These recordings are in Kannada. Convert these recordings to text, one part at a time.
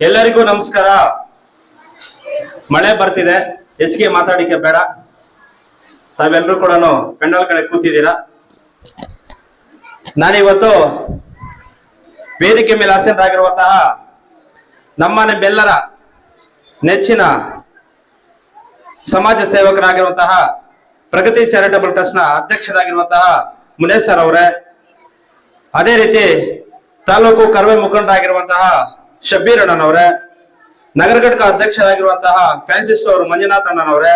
ಎಲ್ಲರಿಗೂ ನಮಸ್ಕಾರ. ಮಳೆ ಬರ್ತಿದೆ. ಹೆಚ್ಚಿಗೆ ಮಾತಾಡಿಕೆ ಬೇಡ. ತಾವೆಲ್ಲರೂ ಕೂಡ ಪೆಂಡಲ್ ಕಡೆ ಕೂತಿದ್ದೀರಾ? ನಾನಿವತ್ತು ವೇದಿಕೆ ಮೇಲೆ ಆಸೀನರಾಗಿರುವಂತಹ ನಮ್ಮ ಬೆಲ್ಲರ ನೆಚ್ಚಿನ ಸಮಾಜ ಸೇವಕರಾಗಿರುವಂತಹ ಪ್ರಗತಿ ಚಾರಿಟಬಲ್ ಟ್ರಸ್ಟ್ನ ಅಧ್ಯಕ್ಷರಾಗಿರುವಂತಹ ಮುನೇಶ್ ಸರ್ ಅವರೇ, ಅದೇ ರೀತಿ ತಾಲೂಕು ಕರವೇ ಮುಖಂಡರಾಗಿರುವಂತಹ ಶಬ್ಬೀರ್ ಅಣ್ಣನವರೇ, ನಗರ ಘಟಕ ಅಧ್ಯಕ್ಷರಾಗಿರುವಂತಹ ಫ್ರಾನ್ಸಿಸ್ ಅವರು, ಮಂಜುನಾಥ್ ಅಣ್ಣನವರೇ,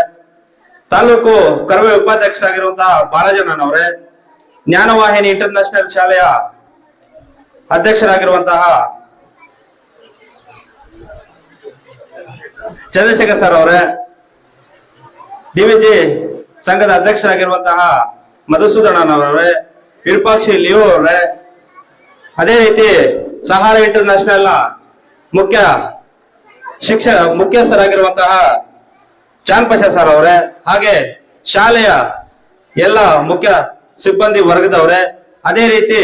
ತಾಲೂಕು ಕರವೇ ಉಪಾಧ್ಯಕ್ಷರಾಗಿರುವಂತಹ ಬಾಲಾಜಣ್ಣನವರೇ ಜ್ಞಾನವಾಹಿನಿ ಇಂಟರ್ನ್ಯಾಷನಲ್ ಶಾಲೆಯ ಅಧ್ಯಕ್ಷರಾಗಿರುವಂತಹ ಚಂದ್ರಶೇಖರ್ ಸರ್ ಅವರೇ ಡಿವಿಜಿ ಸಂಘದ ಅಧ್ಯಕ್ಷರಾಗಿರುವಂತಹ ಮಧುಸೂದನವರೇ ವಿರೂಪಾಕ್ಷಿ ಲಿಯೋ ಅವರೇ, ಅದೇ ರೀತಿ ಸಹಾರ ಇಂಟರ್ನ್ಯಾಷನಲ್ ಮುಖ್ಯ ಶಿಕ್ಷ, ಮುಖ್ಯಸ್ಥರಾಗಿರುವಂತಹ ಚಾನ್ಪಶ ಸರ್ ಅವರೇ, ಹಾಗೆ ಶಾಲೆಯ ಎಲ್ಲ ಮುಖ್ಯ ಸಿಬ್ಬಂದಿ ವರ್ಗದವರೇ, ಅದೇ ರೀತಿ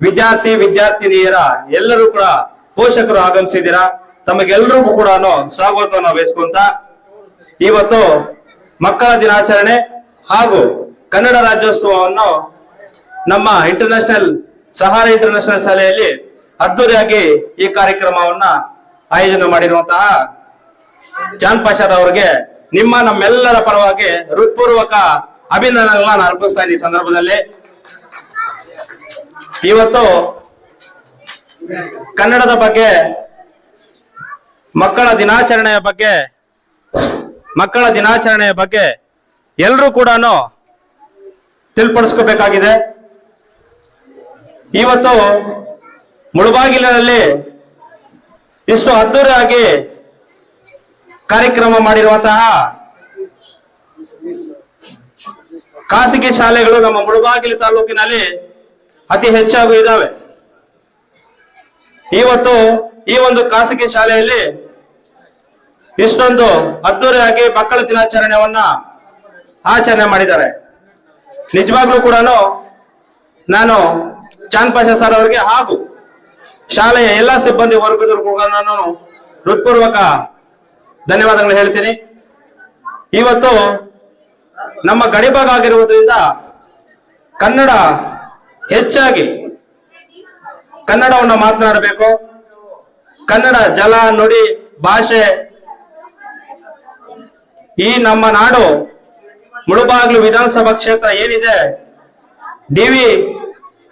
ವಿದ್ಯಾರ್ಥಿ, ವಿದ್ಯಾರ್ಥಿನಿಯರ ಎಲ್ಲರೂ ಕೂಡ ಪೋಷಕರು ಆಗಮಿಸಿದ್ದೀರಾ? ತಮಗೆಲ್ಲರಿಗೂ ಕೂಡ ಸ್ವಾಗತವನ್ನು ವಹಿಸ್ಕೊಂತ ಇವತ್ತು ಮಕ್ಕಳ ದಿನಾಚರಣೆ ಹಾಗೂ ಕನ್ನಡ ರಾಜ್ಯೋತ್ಸವವನ್ನು ನಮ್ಮ ಇಂಟರ್ನ್ಯಾಷನಲ್ ಸಹಾರ ಇಂಟರ್ನ್ಯಾಷನಲ್ ಶಾಲೆಯಲ್ಲಿ ಅದ್ದೂರಿಯಾಗಿ ಈ ಕಾರ್ಯಕ್ರಮವನ್ನ ಆಯೋಜನೆ ಮಾಡಿರುವಂತಹ ಜಾನ್ ಅವರಿಗೆ ನಿಮ್ಮ ನಮ್ಮೆಲ್ಲರ ಪರವಾಗಿ ಹೃತ್ಪೂರ್ವಕ ಅಭಿನಂದನೆಗಳನ್ನ ನಾನು ಅರ್ಪಿಸ್ತಾ ಇದ್ದೀನಿ ಸಂದರ್ಭದಲ್ಲಿ. ಇವತ್ತು ಕನ್ನಡದ ಬಗ್ಗೆ, ಮಕ್ಕಳ ದಿನಾಚರಣೆಯ ಬಗ್ಗೆ, ಮಕ್ಕಳ ದಿನಾಚರಣೆಯ ಬಗ್ಗೆ ಎಲ್ಲರೂ ಕೂಡ ತಿಳ್ಪಡಿಸ್ಕೋಬೇಕಾಗಿದೆ. ಇವತ್ತು ಮುಳುಬಾಗಿಲಿನಲ್ಲಿ ಇಷ್ಟು ಅದ್ದೂರಿಯಾಗಿ ಕಾರ್ಯಕ್ರಮ ಮಾಡಿರುವಂತಹ ಖಾಸಗಿ ಶಾಲೆಗಳು ನಮ್ಮ ಮುಳುಬಾಗಿಲು ತಾಲೂಕಿನಲ್ಲಿ ಅತಿ ಹೆಚ್ಚಾಗಿ ಇದ್ದಾವೆ. ಇವತ್ತು ಈ ಒಂದು ಖಾಸಗಿ ಶಾಲೆಯಲ್ಲಿ ಇಷ್ಟೊಂದು ಅದ್ದೂರಿಯಾಗಿ ಮಕ್ಕಳ ದಿನಾಚರಣೆಯನ್ನ ಆಚರಣೆ ಮಾಡಿದ್ದಾರೆ. ನಿಜವಾಗ್ಲೂ ಕೂಡ ನಾನು ಚಾಂದ್ ಪಾಷಾ ಸರ್ ಅವರಿಗೆ ಹಾಗೂ ಶಾಲೆಯ ಎಲ್ಲಾ ಸಿಬ್ಬಂದಿ ವರ್ಗದವರು ಕೂಡ ನಾನು ಹೃತ್ಪೂರ್ವಕ ಧನ್ಯವಾದಗಳು ಹೇಳ್ತೀನಿ. ಇವತ್ತು ನಮ್ಮ ಗಡಿಭಾಗ ಆಗಿರುವುದರಿಂದ ಕನ್ನಡ ಹೆಚ್ಚಾಗಿ ಕನ್ನಡವನ್ನು ಮಾತನಾಡಬೇಕು. ಕನ್ನಡ ಜಲ ನುಡಿ ಭಾಷೆ ಈ ನಮ್ಮ ನಾಡು ಮುಳುಬಾಗ್ಲು ವಿಧಾನಸಭಾ ಕ್ಷೇತ್ರ ಏನಿದೆ, ಡಿ ವಿ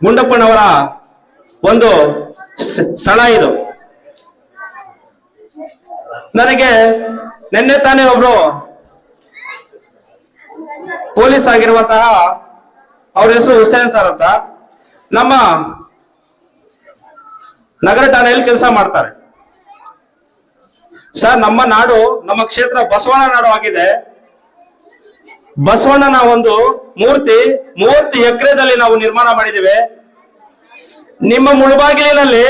ಗುಂಡಪ್ಪನವರ ಒಂದು ಸ್ಥಳ ಇದು. ನನಗೆ ನಿನ್ನೆ ತಾನೇ ಒಬ್ರು ಪೊಲೀಸ್ ಆಗಿರುವಂತಹ ಅವ್ರ ಹೆಸರು ಹುಸೇನ್ ಸರ್ ಅಂತ. ನಮ್ಮ ನಗರ ಠಾಣೆಯಲ್ಲಿ ಕೆಲಸ ಮಾಡ್ತಾರೆ. ಸರ್, ನಮ್ಮ ನಾಡು, ನಮ್ಮ ಕ್ಷೇತ್ರ ಬಸವಣ್ಣ ನಾಡು ಆಗಿದೆ. ಬಸವಣ್ಣನ ಒಂದು ಮೂರ್ತಿ ಮೂವತ್ತು ಎಕರೆದಲ್ಲಿ ನಾವು ನಿರ್ಮಾಣ ಮಾಡಿದ್ದೇವೆ. ನಿಮ್ಮ ಮುಳುಬಾಗಿಲಿನಲ್ಲಿ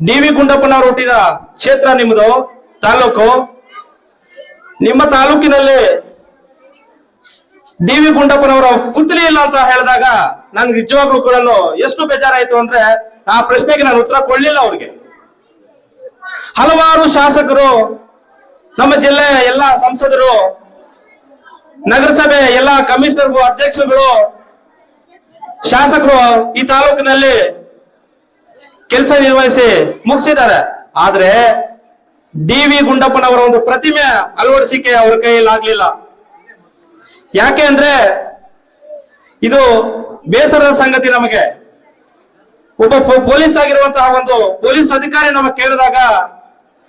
ಡಿ ವಿ ಗುಂಡಪ್ಪನವರು ಹುಟ್ಟಿದ ಕ್ಷೇತ್ರ ನಿಮ್ಮದು, ತಾಲೂಕು. ನಿಮ್ಮ ತಾಲೂಕಿನಲ್ಲಿ ಡಿ ವಿ ಗುಂಡಪ್ಪನವರ ಪುತ್ರಿ ಇಲ್ಲ ಅಂತ ಹೇಳಿದಾಗ ನನ್ಗೆ ನಿಜವಾಗ್ಲೂ ಕೂಡ ಎಷ್ಟು ಬೇಜಾರಾಯ್ತು ಅಂದ್ರೆ ಆ ಪ್ರಶ್ನೆಗೆ ನಾನು ಉತ್ತರ ಕೊಡ್ಲಿಲ್ಲ ಅವ್ರಿಗೆ. ಹಲವಾರು ಶಾಸಕರು, ನಮ್ಮ ಜಿಲ್ಲೆಯ ಎಲ್ಲ ಸಂಸದರು, ನಗರಸಭೆ ಎಲ್ಲ ಕಮಿಷನರ್ಗಳು ಅಧ್ಯಕ್ಷರುಗಳು ಶಾಸಕರು ಈ ತಾಲೂಕಿನಲ್ಲಿ ಕೆಲಸ ನಿರ್ವಹಿಸಿ ಮುಗಿಸಿದ್ದಾರೆ. ಆದ್ರೆ ಡಿ ವಿ ಗುಂಡಪ್ಪನವರ ಒಂದು ಪ್ರತಿಮೆ ಅಳವಡಿಸಿಕೆ ಅವರ ಕೈಯಲ್ಲಿ ಆಗ್ಲಿಲ್ಲ. ಯಾಕೆ ಅಂದ್ರೆ ಇದು ಬೇಸರದ ಸಂಗತಿ ನಮಗೆ. ಒಬ್ಬ ಪೊಲೀಸ್ ಆಗಿರುವಂತಹ ಒಂದು ಪೊಲೀಸ್ ಅಧಿಕಾರಿ ನಮಗೆ ಕೇಳಿದಾಗ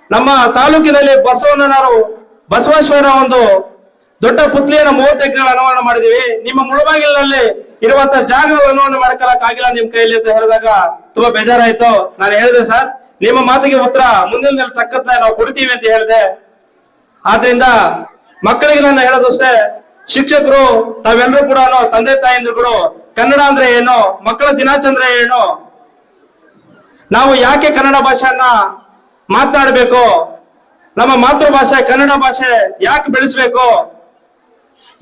ನಮ್ಮ ತಾಲೂಕಿನಲ್ಲಿ ಬಸವಣ್ಣನವರು ಬಸವೇಶ್ವರ ಒಂದು ದೊಡ್ಡ ಪುತ್ಲಿಯನ್ನು ಮೂವತ್ತು ಎಕರೆ ಅನಾವರಣ ಮಾಡಿದೀವಿ ನಿಮ್ಮ ಮುಳುಬಾಗಿಲಿನಲ್ಲಿ ಇರುವಂತಹ ಜಾಗವನ್ನು ಅನಾವರಣ ಆಗಿಲ್ಲ ನಿಮ್ ಕೈಯಲ್ಲಿ ಅಂತ ಹೇಳಿದಾಗ ತುಂಬಾ ಬೇಜಾರಾಯ್ತು. ನಾನು ಹೇಳಿದೆ, ಸರ್, ನಿಮ್ಮ ಮಾತಿಗೆ ಉತ್ತರ ಮುಂದಿನ ದಿನ ತಕ್ಕಂತೆ ನಾವು ಕೊಡ್ತೀವಿ ಅಂತ ಹೇಳಿದೆ. ಆದ್ರಿಂದ ಮಕ್ಕಳಿಗೆ ನಾನು ಹೇಳೋದಷ್ಟೇ, ಶಿಕ್ಷಕರು, ತಾವೆಲ್ಲರೂ ಕೂಡ ತಂದೆ ತಾಯಿಂದ್ರುಗಳು ಕನ್ನಡ ಅಂದ್ರೆ ಏನು, ಮಕ್ಕಳ ದಿನಾಚಂದ್ರೆ ಏನು, ನಾವು ಯಾಕೆ ಕನ್ನಡ ಭಾಷೆಯನ್ನ ಮಾತನಾಡಬೇಕು, ನಮ್ಮ ಮಾತೃಭಾಷೆ ಕನ್ನಡ ಭಾಷೆ ಯಾಕೆ ಬೆಳೆಸ್ಬೇಕು,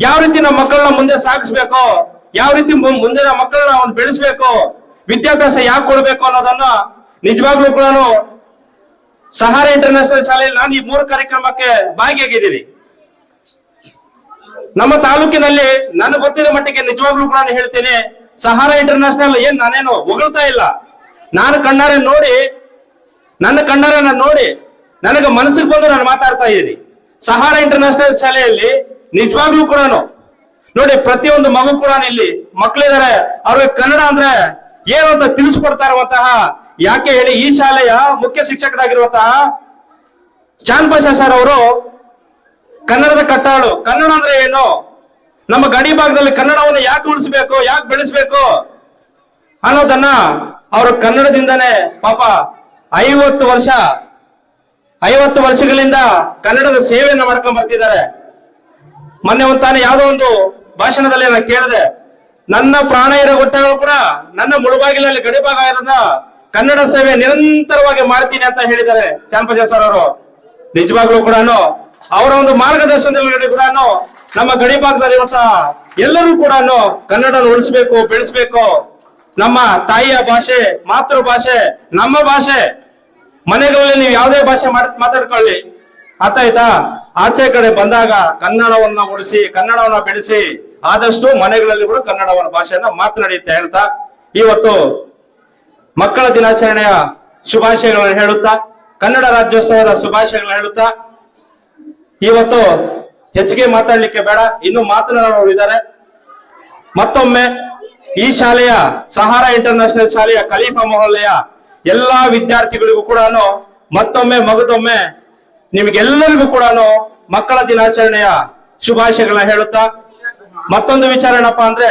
ಯಾವ ರೀತಿ ನಮ್ಮ ಮಕ್ಕಳನ್ನ ಮುಂದೆ ಸಾಗಿಸ್ಬೇಕು ಯಾವ ರೀತಿ ಮುಂದಿನ ಮಕ್ಕಳನ್ನ ಒಂದು ಬೆಳೆಸ್ಬೇಕು, ವಿದ್ಯಾಭ್ಯಾಸ ಯಾಕೆ ಕೊಡ್ಬೇಕು ಅನ್ನೋದನ್ನ ನಿಜವಾಗ್ಲೂ ಕೂಡ ಸಹಾರ ಇಂಟರ್ನ್ಯಾಷನಲ್ ಶಾಲೆಯಲ್ಲಿ ನಾನು ಈ ಮೂರು ಕಾರ್ಯಕ್ರಮಕ್ಕೆ ಭಾಗಿಯಾಗಿದ್ದೀನಿ. ನಮ್ಮ ತಾಲೂಕಿನಲ್ಲಿ ನನಗೆ ಗೊತ್ತಿದ ಮಟ್ಟಿಗೆ ನಿಜವಾಗ್ಲೂ ಕೂಡ ಹೇಳ್ತೇನೆ, ಸಹಾರ ಇಂಟರ್ನ್ಯಾಷನಲ್ ಏನ್ ನಾನೇನು ಹೊಗಳ್ತಾ ಇಲ್ಲ. ನಾನು ಕಣ್ಣಾರೆ ನೋಡಿ, ನನ್ನ ಕಣ್ಣಾರೆ ನಾನು ನೋಡಿ ನನಗೆ ಮನಸ್ಸಿಗೆ ಬಂದು ನಾನು ಮಾತಾಡ್ತಾ ಇದ್ದೀನಿ. ಸಹಾರ ಇಂಟರ್ನ್ಯಾಷನಲ್ ಶಾಲೆಯಲ್ಲಿ ನಿಜವಾಗ್ಲೂ ಕೂಡ ನೋಡಿ, ಪ್ರತಿಯೊಂದು ಮಗು ಕೂಡ ಇಲ್ಲಿ ಮಕ್ಕಳಿದ್ದಾರೆ. ಅವ್ರಿಗೆ ಕನ್ನಡ ಅಂದ್ರೆ ಏನು ಅಂತ ತಿಳಿಸ್ಕೊಡ್ತಾ ಇರುವಂತಹ, ಯಾಕೆ ಹೇಳಿ ಈ ಶಾಲೆಯ ಮುಖ್ಯ ಶಿಕ್ಷಕರಾಗಿರುವಂತಹ ಚಾಂದ್ ಪಾಷಾ ಸರ್ ಅವರು ಕನ್ನಡದ ಕಟ್ಟಾಳು. ಕನ್ನಡ ಅಂದ್ರೆ ಏನು? ನಮ್ಮ ಗಡಿ ಭಾಗದಲ್ಲಿ ಕನ್ನಡವನ್ನು ಯಾಕೆ ಉಳಿಸ್ಬೇಕು, ಯಾಕೆ ಬೆಳೆಸ್ಬೇಕು ಅನ್ನೋದನ್ನ ಅವರು ಕನ್ನಡದಿಂದನೇ ಪಾಪ ಐವತ್ತು ವರ್ಷ, ಐವತ್ತು ವರ್ಷಗಳಿಂದ ಕನ್ನಡದ ಸೇವೆಯನ್ನು ಮಾಡ್ಕೊಂಡ್ ಬರ್ತಿದ್ದಾರೆ. ಮೊನ್ನೆ ಒಂದು ತಾನೇ ಯಾವುದೋ ಒಂದು ಭಾಷಣದಲ್ಲಿ ನಾನು ಕೇಳಿದೆ, ನನ್ನ ಪ್ರಾಣ ಇರೋ ಗೊತ್ತಾಗಳು ಕೂಡ ನನ್ನ ಮುಳುಬಾಗಿಲಲ್ಲಿ ಗಡಿ ಭಾಗ ಇರೋದ ಕನ್ನಡ ಸೇವೆ ನಿರಂತರವಾಗಿ ಮಾಡ್ತೀನಿ ಅಂತ ಹೇಳಿದ್ದಾರೆ ಚಾಂಪಜ ಸರ್ ಅವರು. ನಿಜವಾಗ್ಲೂ ಕೂಡ ಅವರ ಒಂದು ಮಾರ್ಗದರ್ಶನದಲ್ಲಿ ಕೂಡ ನಮ್ಮ ಗಡಿ ಭಾಗದಲ್ಲಿರುವಂತಹ ಎಲ್ಲರೂ ಕೂಡ ಕನ್ನಡ ಉಳಿಸ್ಬೇಕು, ಬೆಳೆಸ್ಬೇಕು. ನಮ್ಮ ತಾಯಿಯ ಭಾಷೆ ಮಾತೃ ಭಾಷೆ ನಮ್ಮ ಭಾಷೆ. ಮನೆಗಳಲ್ಲಿ ನೀವು ಯಾವುದೇ ಭಾಷೆ ಮಾತಾಡ್ಕೊಳ್ಳಿ. ಮಾತಾಡ್ಕೊಳ್ಳಿ ಆತಾಯ್ತಾ ಆಚೆ ಕಡೆ ಬಂದಾಗ ಕನ್ನಡವನ್ನ ಉಳಿಸಿ, ಕನ್ನಡವನ್ನ ಬೆಳೆಸಿ. ಆದಷ್ಟು ಮನೆಗಳಲ್ಲಿ ಕೂಡ ಕನ್ನಡವನ್ನ ಭಾಷೆಯನ್ನ ಮಾತನಾಡಿಯುತ್ತೆ ಹೇಳ್ತಾ, ಇವತ್ತು ಮಕ್ಕಳ ದಿನಾಚರಣೆಯ ಶುಭಾಶಯಗಳನ್ನು ಹೇಳುತ್ತಾ, ಕನ್ನಡ ರಾಜ್ಯೋತ್ಸವದ ಶುಭಾಶಯಗಳನ್ನು ಹೇಳುತ್ತಾ, ಇವತ್ತು ಹೆಚ್ಚಿಗೆ ಮಾತಾಡ್ಲಿಕ್ಕೆ ಬೇಡ, ಇನ್ನು ಮಾತನಾಡೋರು ಇದ್ದಾರೆ. ಮತ್ತೊಮ್ಮೆ ಈ ಶಾಲೆಯ ಸಹಾರ ಇಂಟರ್ನ್ಯಾಷನಲ್ ಶಾಲೆಯ ಖಲೀಫಾ ಮೊಹಲ್ಲೆಯ ಎಲ್ಲಾ ವಿದ್ಯಾರ್ಥಿಗಳಿಗೂ ಕೂಡ ಮತ್ತೊಮ್ಮೆ, ಮಗದೊಮ್ಮೆ ನಿಮಗೆಲ್ಲರಿಗೂ ಕೂಡ ಮಕ್ಕಳ ದಿನಾಚರಣೆಯ ಶುಭಾಶಯಗಳನ್ನ ಹೇಳುತ್ತಾ ಮತ್ತೊಂದು ವಿಚಾರ ಏನಪ್ಪಾ ಅಂದ್ರೆ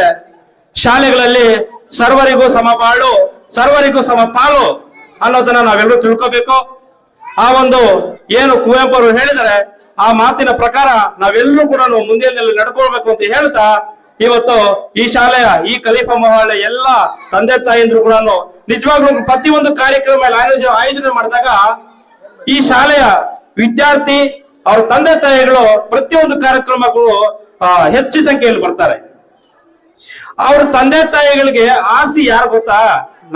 ಶಾಲೆಗಳಲ್ಲಿ ಸರ್ವರಿಗೂ ಸಮಬಾಳು ಸರ್ವರಿಗೂ ಸಮ ಪಾಲು ಅನ್ನೋದನ್ನ ನಾವೆಲ್ಲರೂ ತಿಳ್ಕೋಬೇಕು. ಆ ಒಂದು ಏನು ಕುವೆಂಪು ಅವರು ಹೇಳಿದರೆ ಆ ಮಾತಿನ ಪ್ರಕಾರ ನಾವೆಲ್ಲರೂ ಕೂಡ ಮುಂದಿನಲ್ಲಿ ನಡ್ಕೊಳ್ಬೇಕು ಅಂತ ಹೇಳ್ತಾ ಇವತ್ತು ಈ ಶಾಲೆಯ, ಈ ಕಲೀಫಾ ಮಹಾಳೆ ಎಲ್ಲ ತಂದೆ ತಾಯಿಂದ್ರು ಕೂಡ ನಿಜವಾಗ್ಲೂ ಪ್ರತಿಯೊಂದು ಕಾರ್ಯಕ್ರಮ ಆಯೋಜನೆ ಮಾಡಿದಾಗ ಈ ಶಾಲೆಯ ವಿದ್ಯಾರ್ಥಿ, ಅವ್ರ ತಂದೆ ತಾಯಿಗಳು ಪ್ರತಿಯೊಂದು ಕಾರ್ಯಕ್ರಮಗಳು ಹೆಚ್ಚು ಸಂಖ್ಯೆಯಲ್ಲಿ ಬರ್ತಾರೆ. ಅವ್ರ ತಂದೆ ತಾಯಿಗಳಿಗೆ ಆಸ್ತಿ ಯಾರು ಗೊತ್ತಾ?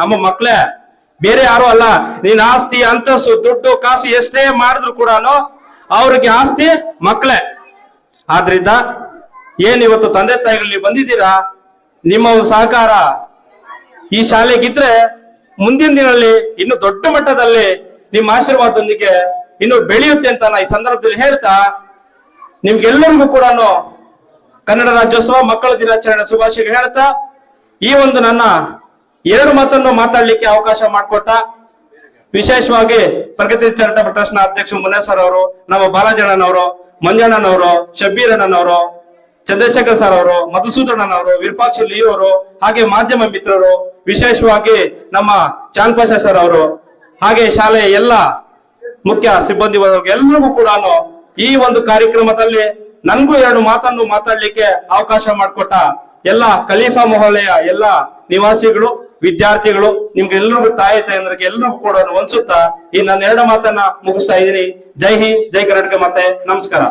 ನಮ್ಮ ಮಕ್ಳೇ. ಬೇರೆ ಯಾರು ಅಲ್ಲ. ನೀನ್ ಆಸ್ತಿ ಅಂತಸ್ತು ದುಡ್ಡು, ಕಾಸು ಎಷ್ಟೇ ಮಾಡಿದ್ರು ಕೂಡ ಅವ್ರಿಗೆ ಆಸ್ತಿ ಮಕ್ಳೇ. ಆದ್ರಿಂದ ಏನ್ ಇವತ್ತು ತಂದೆ ತಾಯಿಗಳಲ್ಲಿ ಬಂದಿದ್ದೀರಾ? ನಿಮ್ಮ ಸಹಕಾರ. ಈ ಶಾಲೆಗಿದ್ರೆ ಮುಂದಿನ ದಿನದಲ್ಲಿ ಇನ್ನು ದೊಡ್ಡ ಮಟ್ಟದಲ್ಲಿ ನಿಮ್ಮ ಆಶೀರ್ವಾದದೊಂದಿಗೆ ಇನ್ನು ಬೆಳೆಯುತ್ತೆ ಅಂತ ನಾ ಈ ಸಂದರ್ಭದಲ್ಲಿ ಹೇಳ್ತಾ, ನಿಮ್ಗೆಲ್ಲರಿಗೂ ಕೂಡ ಕನ್ನಡ ರಾಜ್ಯೋತ್ಸವ ಮಕ್ಕಳ ದಿನಾಚರಣೆ ಶುಭಾಶಯ ಹೇಳ್ತಾ, ಈ ಒಂದು ನನ್ನ ಎರಡು ಮಾತನ್ನು ಮಾತಾಡ್ಲಿಕ್ಕೆ ಅವಕಾಶ ಮಾಡಿಕೊಟ್ಟ ವಿಶೇಷವಾಗಿ ಪ್ರಗತಿ ಚಾರಿಟಬಲ್ ಟ್ರಸ್ಟ್ ಅಧ್ಯಕ್ಷ ಮುನೇಸರ್ ಸರ್ ಅವರು, ನಮ್ಮ ಬಾಲಾಜಣ್ಣನವರು ಮಂಜಣ್ಣನವರು, ಶಬ್ಬೀರಣ್ಣನವರು, ಚಂದ್ರಶೇಖರ್ ಸರ್ ಅವರು ಮಧುಸೂದನವರು ವಿರೂಪಾಕ್ಷ ಲಿ ಅವರು, ಹಾಗೆ ಮಾಧ್ಯಮ ಮಿತ್ರರು, ವಿಶೇಷವಾಗಿ ನಮ್ಮ ಚಾನ್ಪಾಷ ಸರ್ ಅವರು, ಹಾಗೆ ಶಾಲೆಯ ಎಲ್ಲ ಮುಖ್ಯ ಸಿಬ್ಬಂದಿ ವರ್ಗ ಎಲ್ಲರಿಗೂ ಕೂಡ ಈ ಒಂದು ಕಾರ್ಯಕ್ರಮದಲ್ಲಿ ನನ್ಗೂ ಎರಡು ಮಾತನ್ನು ಮಾತಾಡ್ಲಿಕ್ಕೆ ಅವಕಾಶ ಮಾಡಿಕೊಟ್ಟ ಎಲ್ಲ ಖಲೀಫಾ ಮೊಹಲ್ಲೆಯ ಎಲ್ಲ ನಿವಾಸಿಗಳು, ವಿದ್ಯಾರ್ಥಿಗಳು ನಿಮ್ಗೆ ಎಲ್ರಿಗೂ ತಾಯಿ ತಾಯಂದ್ರಿಗೆ ಎಲ್ರಿಗೂ ಕೂಡ ಹೊಂದಿಸುತ್ತಾ ಈ ನನ್ನ ಎರಡು ಮಾತನ್ನ ಮುಗಿಸ್ತಾ ಇದ್ದೀನಿ. ಜೈ ಹಿಂದ್, ಜೈ ಕರ್ನಾಟಕ ಮತ್ತೆ ನಮಸ್ಕಾರ.